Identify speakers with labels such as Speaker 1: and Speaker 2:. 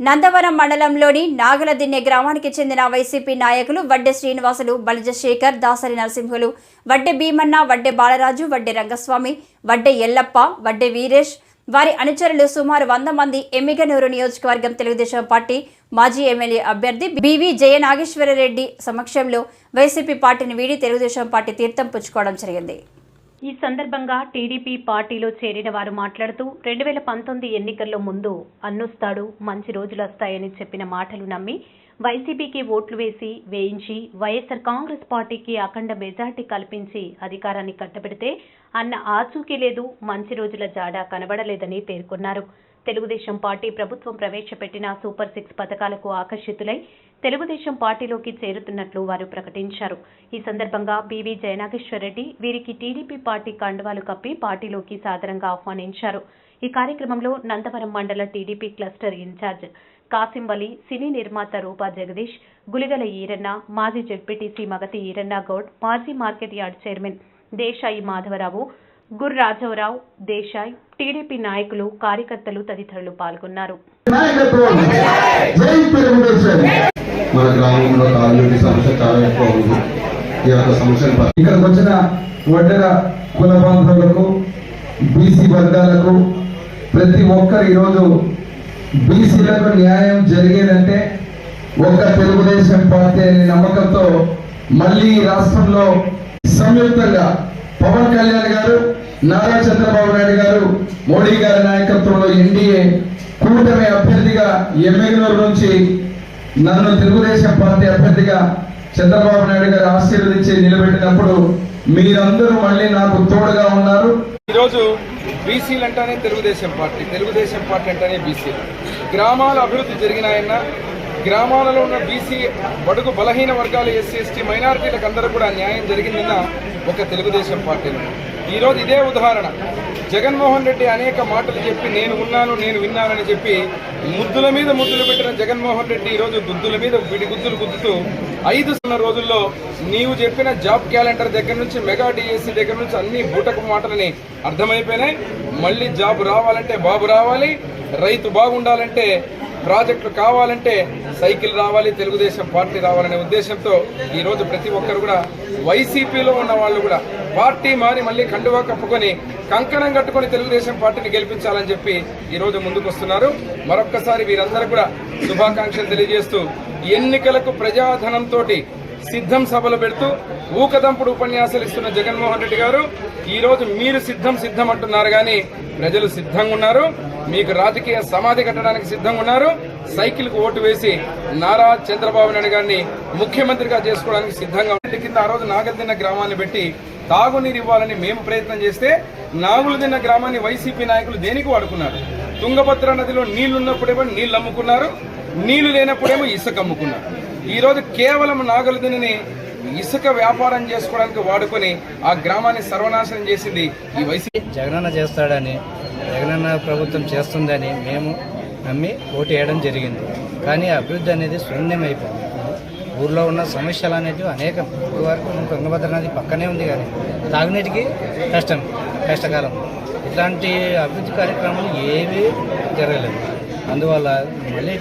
Speaker 1: నందవరం మండలంలోని నాగలదిన్నె గ్రామానికి చెందిన వైసీపీ నాయకులు వడ్డె శ్రీనివాసులు బలిజ శేఖర్ దాసరి నరసింహులు వడ్డె భీమన్న వడ్డె బాలరాజు వడ్డె రంగస్వామి వడ్డె ఎల్లప్ప వడ్డె వీరేష్. వారి అనుచరులు సుమారు వంద మంది ఎమ్మిగనూరు నియోజకవర్గం తెలుగుదేశం పార్టీ మాజీ ఎమ్మెల్యే అభ్యర్థి బివి జయనాగేశ్వరరెడ్డి సమక్షంలో వైసీపీ పార్టీని వీడి తెలుగుదేశం పార్టీ తీర్థం పుచ్చుకోవడం జరిగింది.
Speaker 2: ఈ సందర్భంగా టీడీపీ పార్టీలో చేరిన వారు మాట్లాడుతూ రెండు వేల పంతొమ్మిది ఎన్నికల్లో ముందు అన్నుస్తాడు మంచి రోజులు వస్తాయని చెప్పిన మాటలు నమ్మి వైసీపీకి ఓట్లు వేసి వేయించి వైఎస్ఆర్ కాంగ్రెస్ పార్టీకి అఖండ మెజార్టీ కల్పించి అధికారాన్ని కట్టబెడితే అన్న ఆచూకీ లేదు మంచి రోజుల జాడ కనబడలేదని పేర్కొన్నారు. తెలుగుదేశం పార్టీ ప్రభుత్వం ప్రవేశపెట్టిన సూపర్ సిక్స్ పథకాలకు ఆకర్షితులై తెలుగుదేశం పార్టీలోకి చేరుతున్నట్లు వారు ప్రకటించారు. ఈ సందర్భంగా బీవీ జయనాగేశ్వరరెడ్డి వీరికి టీడీపీ పార్టీ కండువాలు కప్పి పార్టీలోకి సాదరంగా ఆహ్వానించారు. ఈ కార్యక్రమంలో నందవరం మండల TDP cluster incharge Kasimvali cine నిర్మాత రూపా జగదీష్ గులిగల ఈరన్న మాజీ జడ్పీటీసీ మగతి ఈరన్న గౌడ్ మాజీ market yard chairman Desai Madhava Rao గుర్రాజవరావు Desai TDP నాయకులు కార్యకర్తలు తదితరులు పాల్గొన్నారు.
Speaker 3: మన గ్రామంలో తాగునీటి సమస్య చాలా ఎక్కువ ఉంది. ఈ యొక్క సమస్యను
Speaker 4: ఇక్కడికి వచ్చిన కుల బాంధవులకు బీసీ వర్గాలకు ప్రతి ఒక్కరు ఈరోజు బీసీలకు న్యాయం జరిగేదంటే ఒక్క తెలుగుదేశం పార్టీ అనే నమ్మకంతో మళ్ళీ రాష్ట్రంలో సంయుక్తంగా పవన్ కళ్యాణ్ గారు నారా చంద్రబాబు నాయుడు గారు మోడీ గారి నాయకత్వంలో ఎన్డీఏ కూటమి అభ్యర్థిగా ఎమ్మెగనూరు నుంచి నన్ను తెలుగుదేశం పార్టీ అభ్యర్థిగా చంద్రబాబు నాయుడు గారు ఆశీర్వదించి నిలబెట్టినప్పుడు మీరందరూ మళ్ళీ నాకు తోడుగా ఉన్నారు.
Speaker 5: ఈరోజు బీసీలు అంటేనే తెలుగుదేశం పార్టీ తెలుగుదేశం పార్టీ అంటేనే బీసీలు. గ్రామాల అభివృద్ధి జరిగినాయన్న గ్రామాలలో ఉన్న బీసీ బడుగు బలహీన వర్గాలు ఎస్సీ ఎస్టీ మైనారిటీలకు అందరూ కూడా న్యాయం జరిగిందన్న ఒక తెలుగుదేశం పార్టీలో ఈరోజు ఇదే ఉదాహరణ. జగన్మోహన్ రెడ్డి అనేక మాటలు చెప్పి నేను ఉన్నాను నేను విన్నానని చెప్పి ముద్దుల మీద ముద్దులు పెట్టిన జగన్మోహన్ రెడ్డి ఈరోజు గుద్దుల మీద విడి గుద్దులు గుద్దుతూ ఐదు సున్న రోజుల్లో నీవు చెప్పిన జాబ్ క్యాలెండర్ దగ్గర నుంచి మెగా డిఎస్సి దగ్గర నుంచి అన్ని బూటకు మాటలని అర్థమైపోయినాయి. మళ్ళీ జాబ్ రావాలంటే బాబు రావాలి రైతు బాగుండాలంటే ప్రాజెక్టులు కావాలంటే సైకిల్ రావాలి తెలుగుదేశం పార్టీ రావాలనే ఉద్దేశంతో ఈరోజు ప్రతి ఒక్కరు కూడా వైసీపీలో ఉన్న వాళ్ళు కూడా పార్టీ మారి మళ్ళీ కండువా కప్పుకొని కంకణం కట్టుకొని తెలుగుదేశం పార్టీని గెలిపించాలని చెప్పి ఈరోజు ముందుకు వస్తున్నారు మరొక్కసారి వీరందరూ కూడా శుభాకాంక్షలు తెలియజేస్తూ ఎన్నికలకు ప్రజాధనంతో సిద్ధం సభలు పెడుతూ ఊకదంపుడు ఉపన్యాసాలు ఇస్తున్న జగన్మోహన్ రెడ్డి గారు ఈరోజు మీరు సిద్ధం సిద్ధం అంటున్నారు కానీ ప్రజలు సిద్ధంగా ఉన్నారు. మీకు రాజకీయ సమాధి కట్టడానికి సిద్ధంగా ఉన్నారు. సైకిల్కు ఓటు వేసి నారా చంద్రబాబు నాయుడు గారిని ముఖ్యమంత్రిగా చేసుకోవడానికి సిద్ధంగా ఉన్నారు. కింద ఆ రోజు నాగల్దిన్న గ్రామాన్ని పెట్టి తాగునీరు ఇవ్వాలని మేము ప్రయత్నం చేస్తే నాగులదిన్న గ్రామాన్ని వైసీపీ నాయకులు దేనికి వాడుకున్నారు? తుంగభద్ర నదిలో నీళ్ళున్నప్పుడేమో నీళ్ళు అమ్ముకున్నారు. నీళ్ళు లేనప్పుడేమో ఇసుక అమ్ముకున్నారు. ఈ రోజు కేవలం నాగలదిని ఇసుక వ్యాపారం చేసుకోవడానికి వాడుకొని ఆ గ్రామాన్ని సర్వనాశనం చేసింది ఈ వైసీపీ
Speaker 6: జగనన్న చేస్తాడని జగనన్న ప్రభుత్వం చేస్తుందని మేము నమ్మి ఓటు వేయడం జరిగింది. కానీ అభివృద్ధి అనేది శూన్యమైపోయింది. ఊర్లో ఉన్న సమస్యలు అనేటివి అనేకం ఇప్పుడు వరకు తుంగభద్ర నది పక్కనే ఉంది కానీ తాగునీటికి కష్టం కష్టకాలం. ఇట్లాంటి అభివృద్ధి కార్యక్రమాలు ఏవీ జరగలేదు. అందువల్ల మళ్ళీ